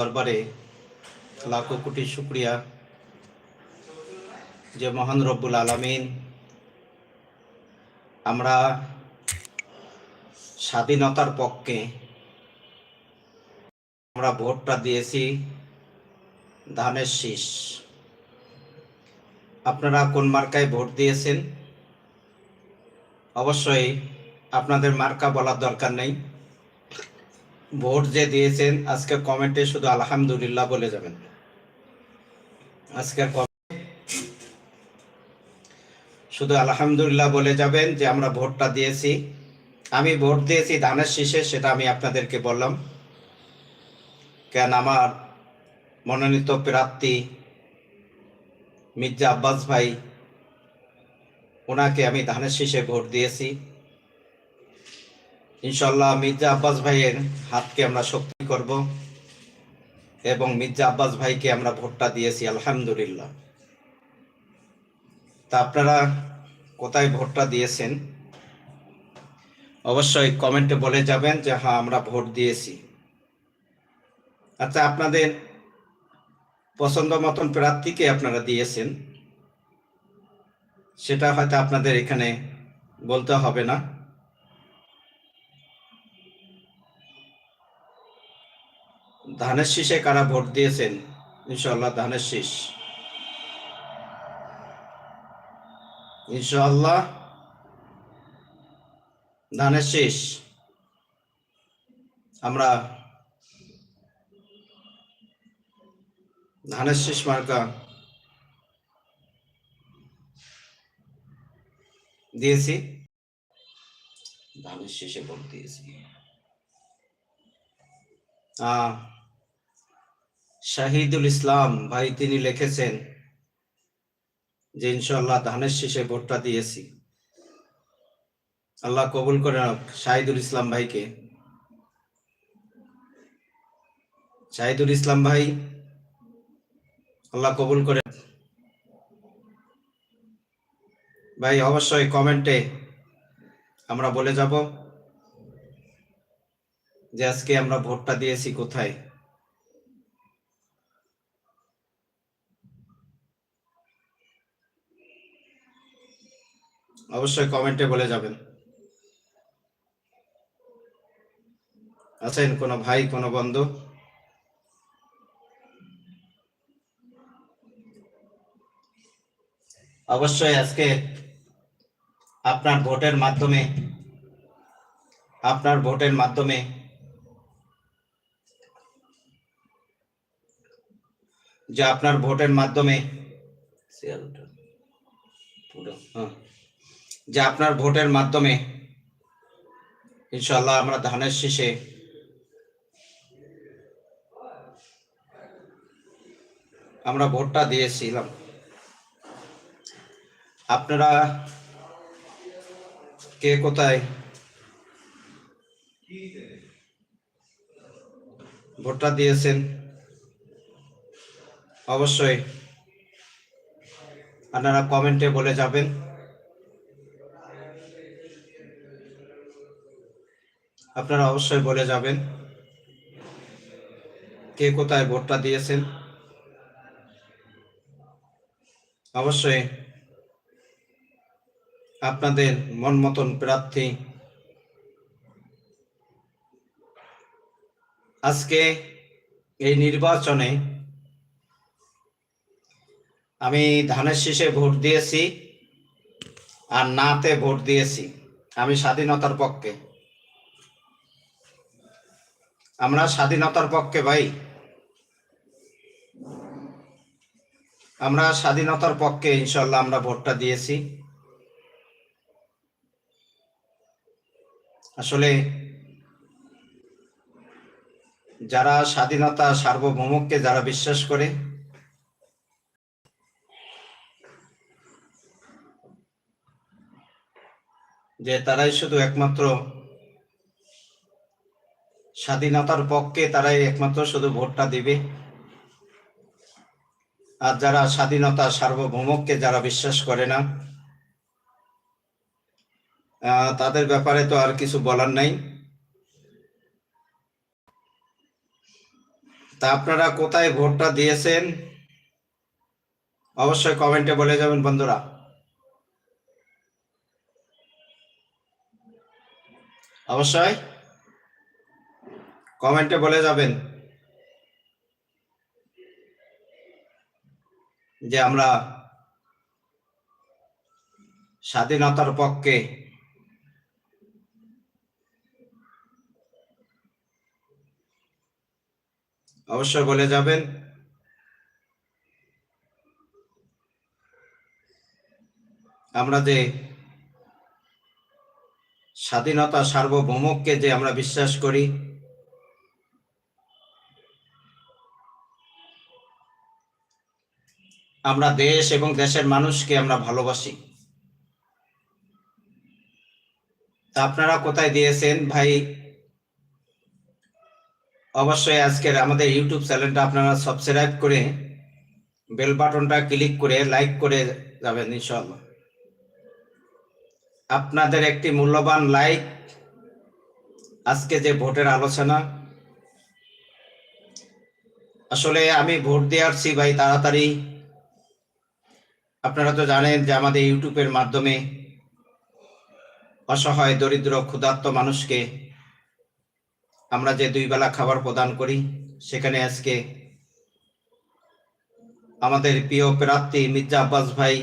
দরবারে লাখো কোটি শুক্রিয়া। যে মহান রব্বুল আলামিন আমরা স্বাধীনতার পক্ষে আমরা ভোটটা দিয়েছি, ধানের শীষ। আপনারা কোন মার্কায় ভোট দিয়েছেন? অবশ্যই আপনাদের মার্কা বলার দরকার নেই। ভোট যে দিয়েছেন আজকে কমেন্টে শুধু আলহামদুলিল্লাহ বলে যাবেন। আজকের শুধু আলহামদুলিল্লাহ বলে যাবেন যে আমরা ভোটটা দিয়েছি। আমি ভোট দিয়েছি ধানের শীষে, সেটা আমি আপনাদেরকে বললাম। কেন আমার মনোনীত প্রার্থী মির্জা আব্বাস ভাই, ওনাকে আমি ধানের শীষে ভোট দিয়েছি। ইনশাল্লাহ মির্জা আব্বাস ভাইয়ের হাতকে আমরা শক্তি করব এবং মির্জা আব্বাস ভাইকে আমরা ভোটটা দিয়েছি, আলহামদুলিল্লাহ। তা আপনারা কোথায় ভোটটা দিয়েছেন? অবশ্যই কমেন্টে বলে যাবেন যে হ্যাঁ আমরা ভোট দিয়েছি। আচ্ছা আপনাদের পছন্দ মতন প্রার্থীকে আপনারা দিয়েছেন। সেটা হয়তো আপনাদের এখানে বলতে হবে না। ধানের শীষে কারা ভোট দিয়েছেন? ইনশাল্লাহ ধানের শীষ। ইনশাল্লাহ ধানের শীষ। আমরা ধানের শীষ মার্কা দিয়েছি। ধানের শীষে ভোট দিয়েছি। আহ, শাহিদুল ইসলাম, ভাই, তিনি লিখেছেন যে ইনশাল্লাহ ধানের শীষে ভোটটা দিয়েছি। আল্লাহ কবুল করে শাহিদুল ইসলাম ভাইকে। শাহিদুল ইসলাম ভাই, আল্লাহ কবুল করে ভাই, অবশ্যই কমেন্টে আমরা বলে যাব যে, আজকে আমরা ভোটটা দিয়েছি কোথায়? অবশ্যই কমেন্টে বলে যাবেন। আছেন কোনো ভাই কোনো বন্ধু? অবশ্যই আজকে আপনার ভোটের মাধ্যমে আপনার ভোটের মাধ্যমে যে আপনার ভোটের মাধ্যমে পুরো। হ্যাঁ। যে আপনার ভোটের মাধ্যমে ইনশাল্লাহ আমরা ধানের শেষে আমরা ভোটটা দিয়েছিলাম। আপনারা কে কোথায় ভোটটা দিয়েছেন? অবশ্যই আপনারা কমেন্টে বলে যাবেন। আপনারা অবশ্যই বলে যাবেন কে কোথায় ভোটটা দিয়েছেন। অবশ্যই আপনাদের মন মতন প্রার্থী। আজকে এই নির্বাচনে আমি ধানের শীষে ভোট দিয়েছি আর নাতে ভোট দিয়েছি, আমি স্বাধীনতার পক্ষে। আমরা স্বাধীনতার পক্ষে ভাই। আমরা স্বাধীনতার পক্ষে ইনশাল্লাহ আমরা ভোটটা দিয়েছি। আসলে যারা স্বাধীনতা সার্বভৌমকে যারা বিশ্বাস করে, যে তারাই শুধু একমাত্র স্বাধীনতার পক্ষে তারাই একমাত্র শুধু ভোটটা দিবে। আর যারা স্বাধীনতা সার্বভৌমত্বে যারা বিশ্বাস করে না তাদের ব্যাপারে তো আর কিছু বলার নাই। তা আপনারা কোথায় ভোটটা দিয়েছেন, অবশ্যই কমেন্টে বলে যাবেন বন্ধুরা। অবশ্যই। কমেন্টে বলে যাবেন যে আমরা স্বাধীনতার পক্ষে অবশ্যই বলে যাবেন। আমরা যে স্বাধীনতা সার্বভৌমকে যে আমরা বিশ্বাস করি আমরা দেশ এবং দেশের মানুষকে আমরা ভালোবাসি। আপনারা কোথায় দিয়েছেন ভাই? অবশ্যই আজকের আমাদের ইউটিউব চ্যানেলটা আপনারা সাবস্ক্রাইব করে বেল বাটনটা ক্লিক করে লাইক করে যাবেন ইনশাআল্লাহ। আপনাদের একটি মূল্যবান লাইক, আজকে যে ভোটের আলোচনা, আসলে আমি ভোট দিয়ে আসছি ভাই তাড়াতাড়ি। আপনারা তো জানেন যে আমাদের ইউটিউবের মাধ্যমে অসহায়, দরিদ্র, ক্ষুধার্ত মানুষকে আমরা যে দুই বেলা খাবার প্রদান করি, সেখানে আজকে আমাদের প্রিয় প্রার্থী মির্জা আব্বাস ভাই,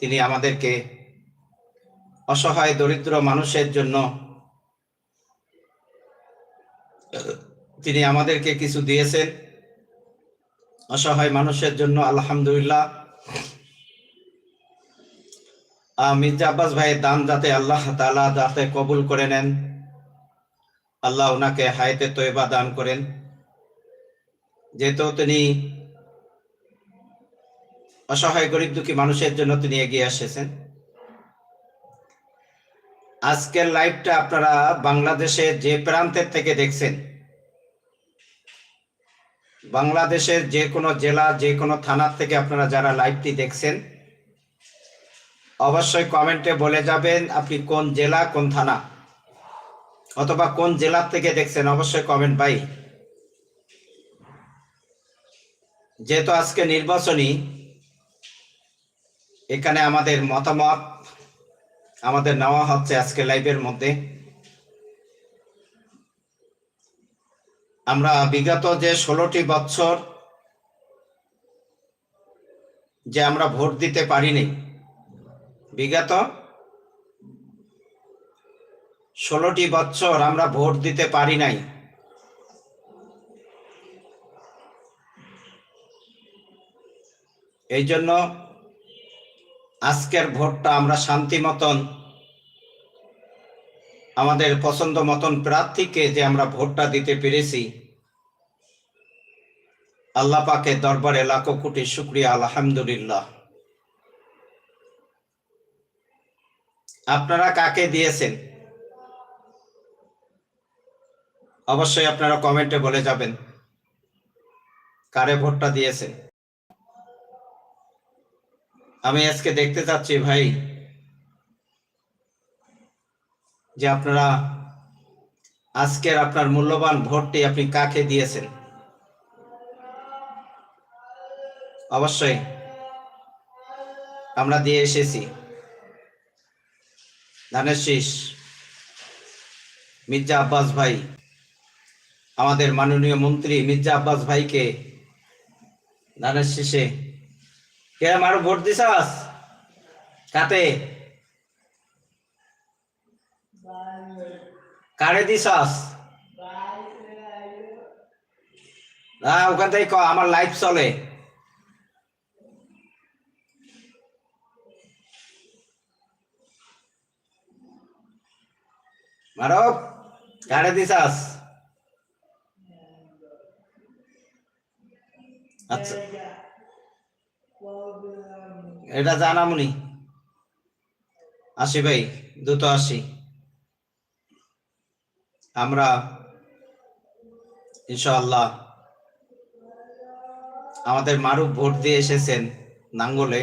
তিনি আমাদেরকে অসহায়, দরিদ্র মানুষের জন্য, তিনি আমাদেরকে কিছু দিয়েছেন। অসহায় মানুষের জন্য আলহামদুলিল্লাহ। মির্জা আব্বাস ভাইয়ের দান যাতে আল্লাহ তালা যাতে কবুল করে নেন। আল্লাহ ওনাকে হায়াতে তৈবা দান করেন। যেহেতু তিনি অসহায়, গরিব দুঃখী মানুষের জন্য তিনি এগিয়ে এসেছেন। আজকের লাইভটা আপনারা বাংলাদেশের যে প্রান্তের থেকে দেখছেন বাংলাদেশের যে কোনো জেলা, যে কোনো থানার থেকে আপনারা যারা লাইভটি দেখছেন, অবশ্যই কমেন্টে বলে যাবেন আপনি কোন জেলা, কোন থানা। অথবা কোন জেলার থেকে দেখছেন, অবশ্যই কমেন্ট পাই যেহেতু আজকে নির্বাচনী, এখানে আমাদের মতামত, আমাদের নেওয়া হচ্ছে আজকে লাইভের মধ্যে। আমরা বিগত যে ষোলোটি বছর যে আমরা ভোট দিতে পারিনি, বিগত ষোলোটি বছর আমরা ভোট দিতে পারি নাই। এই জন্য আজকের ভোটটা আমরা শান্তি মতন আমাদের পছন্দ মতন প্রার্থীকে যে আমরা ভোটটা দিতে পেরেছি, আল্লাহ পাকের দরবারে লাখো কোটি শুক্রিয়া, আলহামদুলিল্লাহ। আপনারা কাকে দিয়েছেন? অবশ্যই আপনারা কমেন্টে বলে যাবেন, কারে ভোটটা দিয়েছেন। আমি আজকে দেখতে চাচ্ছি ভাই যে আপনারা আজকের আপনার মূল্যবান ভোটটি আপনি কাকে দিয়েছেন? অবশ্যই আমরা দিয়ে এসেছি। ধানের শীষ, মির্জা আব্বাস ভাই, আমাদের মাননীয় মন্ত্রী মির্জা আব্বাস ভাইকে ধানের শীষে। কে আরও ভোট দিছাস? কাতে? কারে দিছাস? না ওখান থেকে ক, আমার লাইফ চলে। মারব কারে দিছাস? আচ্ছা। এটা জানামুনি। আসি ভাই দ্রুত আসি আমরা ইনশাআল্লাহ আমাদের মারুফ ভোট দিয়ে এসেছেন নাঙ্গলে।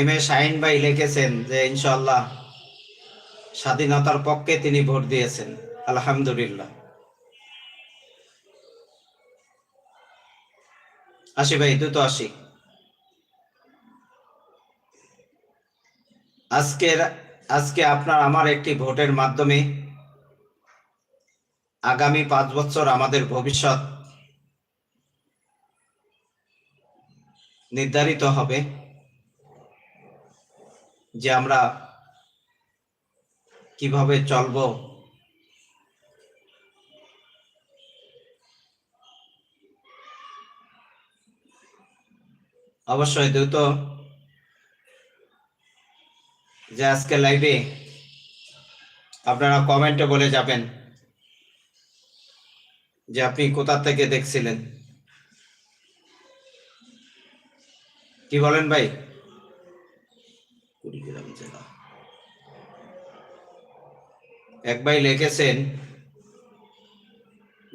এম এ শাহিন ভাই লিখেছেন যে ইনশাআল্লাহ স্বাধীনতার পক্ষে তিনি ভোট দিয়েছেন, আলহামদুলিল্লাহ। আসি ভাই, দ্রুত আসি। আজকের আজকে আপনার আমার একটি ভোটের মাধ্যমে আগামী পাঁচ বছর আমাদের ভবিষ্যৎ নির্ধারিত হবে যে আমরা কীভাবে চলব। অবশ্যই দ্রুত যে আজকে লাইভে আপনারা কমেন্টে বলে যাবেন যে আপনি কোথা থেকে দেখছিলেন। কি বলেন ভাই? কুড়িগ্রাম জেলা। এক ভাই লিখেছেন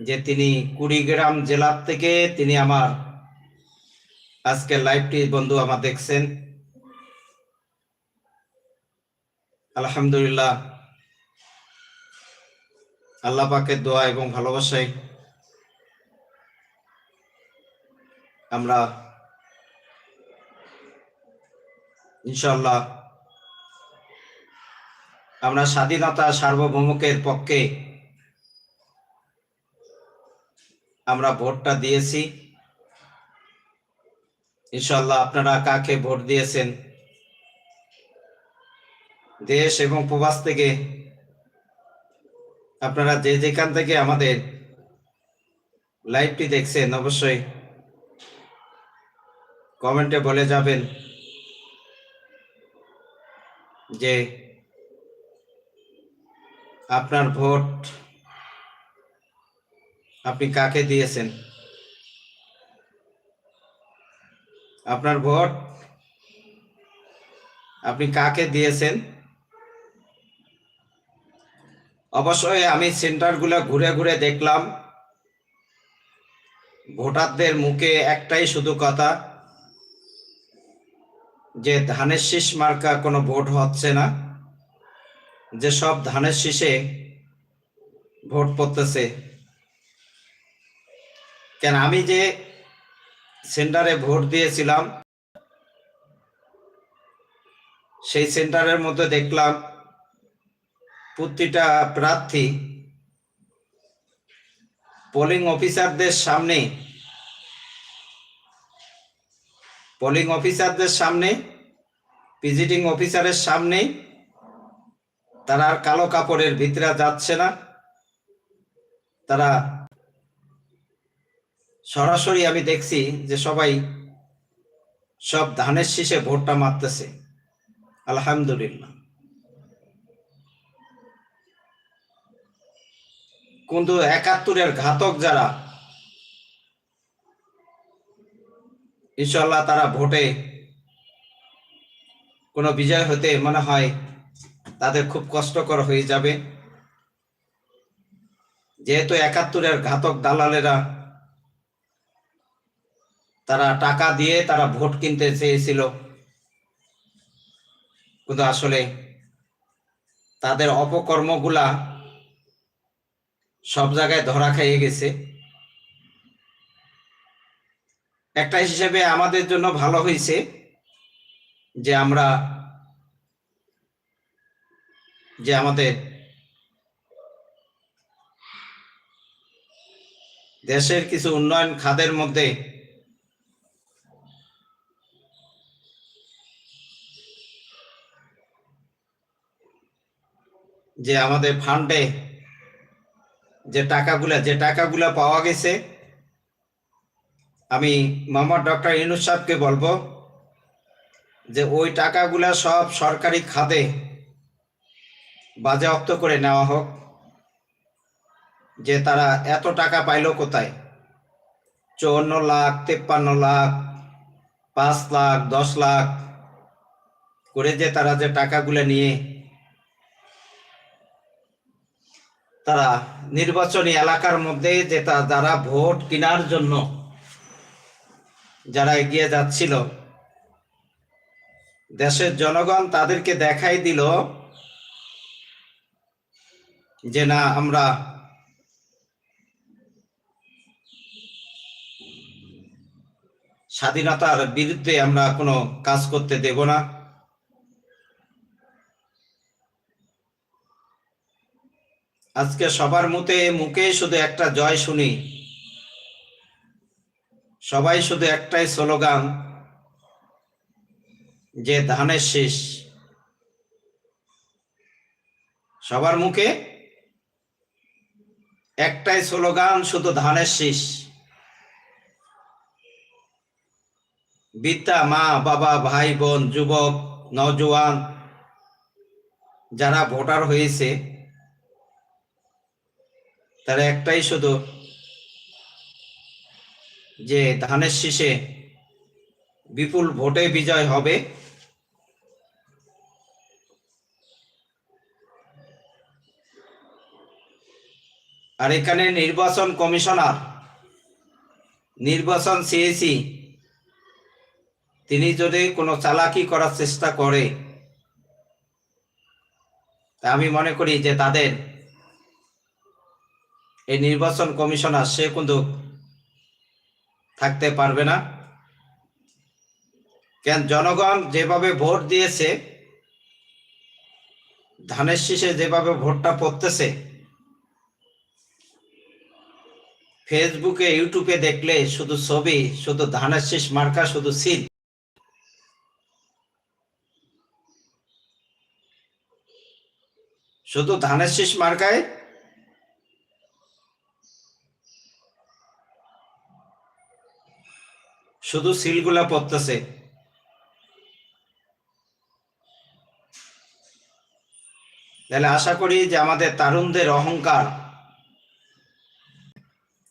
যে তিনি কুড়িগ্রাম জেলার থেকে তিনি আমার আজকে লাইভটি বন্ধু আমার দেখছেন। আলহামদুলিল্লাহ। আল্লাহ পাকের দোয়া এবং ভালোবাসায় আমরা ইনশাল্লাহ আমরা স্বাধীনতা সার্বভৌমকের পক্ষে আমরা ভোটটা দিয়েছি। ইনশাল্লাহ আপনারা কাকে ভোট দিয়েছেন? দেশ এবং প্রবাস থেকে আপনারা যে যেখান থেকে আমাদের লাইভটি দেখছেন, অবশ্যই কমেন্টে বলে যাবেন যে আপনার ভোট আপনি কাকে দিয়েছেন? আপনার ভোট আপনি কাকে দিয়েছেন? অবশ্যই আমি সেন্টারগুলো ঘুরে ঘুরে দেখলাম। ভোটারদের মুখে একটাই শুধু কথা, যে ধানের শীষ মার্কা কোনো ভোট হচ্ছে না। যে সব ধানের শীষে ভোট পড়তেছে। কেন আমি যে সেন্টারে ভোট দিয়েছিলাম, সেই সেন্টারের মধ্যে দেখলাম প্রতিটা প্রার্থী পোলিং অফিসারদের সামনে পোলিং অফিসারদের সামনে ভিজিটিং অফিসারের সামনে, তারা আর কালো কাপড়ের ভিতরে যাচ্ছে না। তারা সরাসরি আমি দেখছি যে সবাই সব ধানের শীষে ভোটটা মারতেছে। আলহামদুলিল্লাহ। কিন্তু একাত্তরের ঘাতক যারা ইনশাল্লাহ তারা ভোটে কোনো বিজয় হতে মনে হয় তাদের খুব কষ্টকর হয়ে যাবে। যেহেতু একাত্তরের ঘাতক দালালেরা তারা টাকা দিয়ে তারা ভোট কিনতে চেয়েছিল, কিন্তু আসলে তাদের অপকর্মগুলা সব জায়গায় ধরা খাইয়ে গেছে। একটা হিসেবে আমাদের জন্য ভালো হয়েছে যে আমরা যে আমাদের দেশের কিছু উন্নয়ন খাদের মধ্যে যে আমাদের ফান্ডে যে টাকাগুলা যে টাকাগুলা পাওয়া গেছে, আমি মোহাম্মদ ডক্টর ইনুস সাহেবকে বলব যে ওই টাকাগুলা সব সরকারি খাতে বাজেয়াপ্ত করে নেওয়া হোক, যে তারা এত টাকা পাইল কোথায়? চুয়ান্ন লাখ, তেপ্পান্ন লাখ, পাঁচ লাখ, দশ লাখ করে যে তারা যে টাকাগুলো নিয়ে তারা নির্বাচনী এলাকার মধ্যে যে তা- যারা ভোট কেনার জন্য যারা এগিয়ে যাচ্ছিল, দেশের জনগণ তাদেরকে দেখাই দিল যে না, আমরা স্বাধীনতার বিরুদ্ধে আমরা কোনো কাজ করতে দেব না। আজকে সবার মুখে মুখে শুধু একটা জয় শুনি। সবাই শুধু একটাই স্লোগান, যে ধানের শেষ। সবার মুখে একটাই স্লোগান, শুধু ধানের শীষ। বিদ্যা, মা, বাবা, ভাই, বোন, যুবক নওজোয়ান যারা ভোটার হয়েছে তারা একটাই শুধু যে ধানের শীষে বিপুল ভোটে বিজয় হবে। আর এখানে নির্বাচন কমিশনার, নির্বাচন সিএসি, তিনি যদি কোনো চালাকি করার চেষ্টা করে আমি মনে করি যে তাদের এই নির্বাচন কমিশনার সে কিন্তু থাকতে পারবে না। কেন জনগণ যেভাবে ভোট দিয়েছে, ধানের শীষে যেভাবে ভোটটা পড়তেছে, ফেসবুকে, ইউটিউবে দেখলে শুধু ছবি, শুধু ধানের শীষ মার্কা, শুধু সিল। শুধু ধানের শীষ মার্কায় শুধু সিলগুলা পড়তেছে। তাহলে আশা করি যে আমাদের তারুণদের অহংকার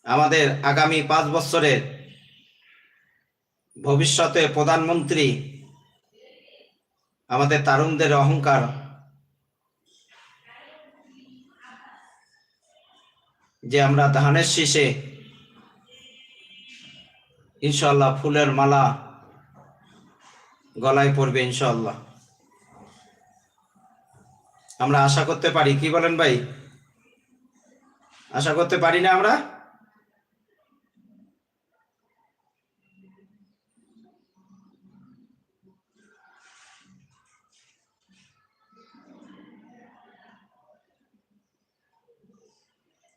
আমাদের আগামী পাঁচ বছরের ভবিষ্যতে প্রধানমন্ত্রী আমাদের তারুণদের অহংকার যে আমরা ধানের শীষে ইনশাল্লাহ ফুলের মালা গলায় পড়বে ইনশাল্লাহ আমরা আশা করতে পারি, কি বলেন ভাই? আশা করতে পারি না আমরা?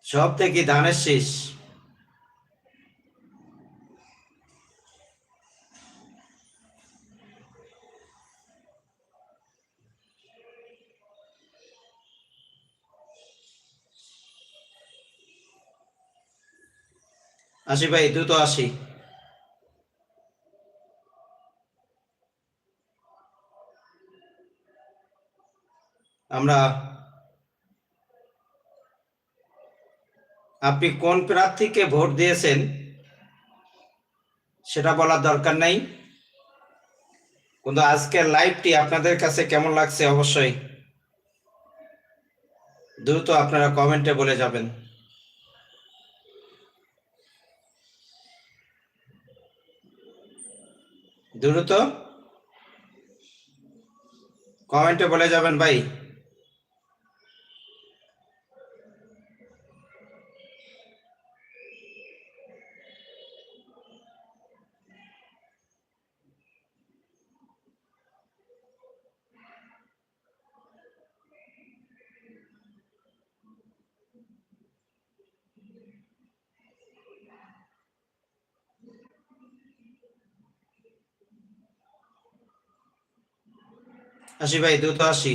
সব থেকে ধানের শীষ। আসি ভাই, দ্রুত আসি। আমরা আপনি কোন প্রার্থীকে ভোট দিয়েছেন সেটা বলার দরকার নাই। কিন্তু আজকের লাইভটি আপনাদের কাছে কেমন লাগছে অবশ্যই দ্রুত আপনারা কমেন্টে বলে যাবেন। দ্রুত কমেন্টে বলে যাবেন ভাই। আসি ভাই দ্রুত আসি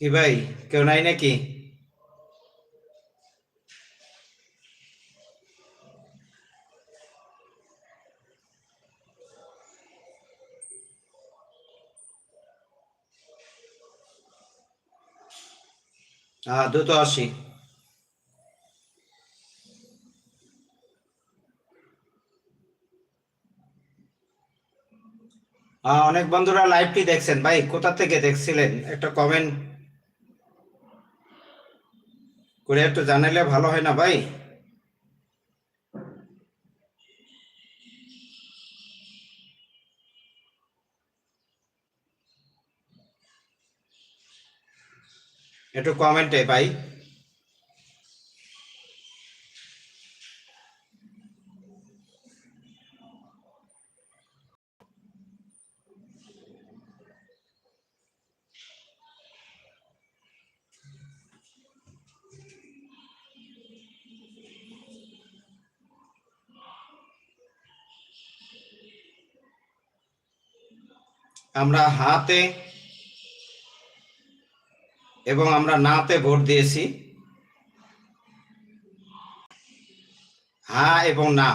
কি ভাই কেউ নাই নাকি? হ্যাঁ আসি। আহ, অনেক বন্ধুরা লাইভটি দেখছেন। ভাই কোথা থেকে দেখছিলেন? একটা কমেন্ট করে একটু জানালে ভালো হয় না ভাই? একটু কমেন্টে ভাই। আমরা হাতে এবং আমরা নাতে ভোট দিয়েছি। হা এবং না।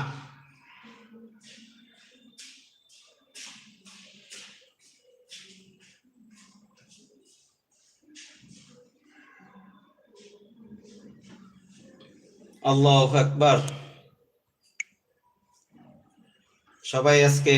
আল্লাহ আকবার। সবাই আজকে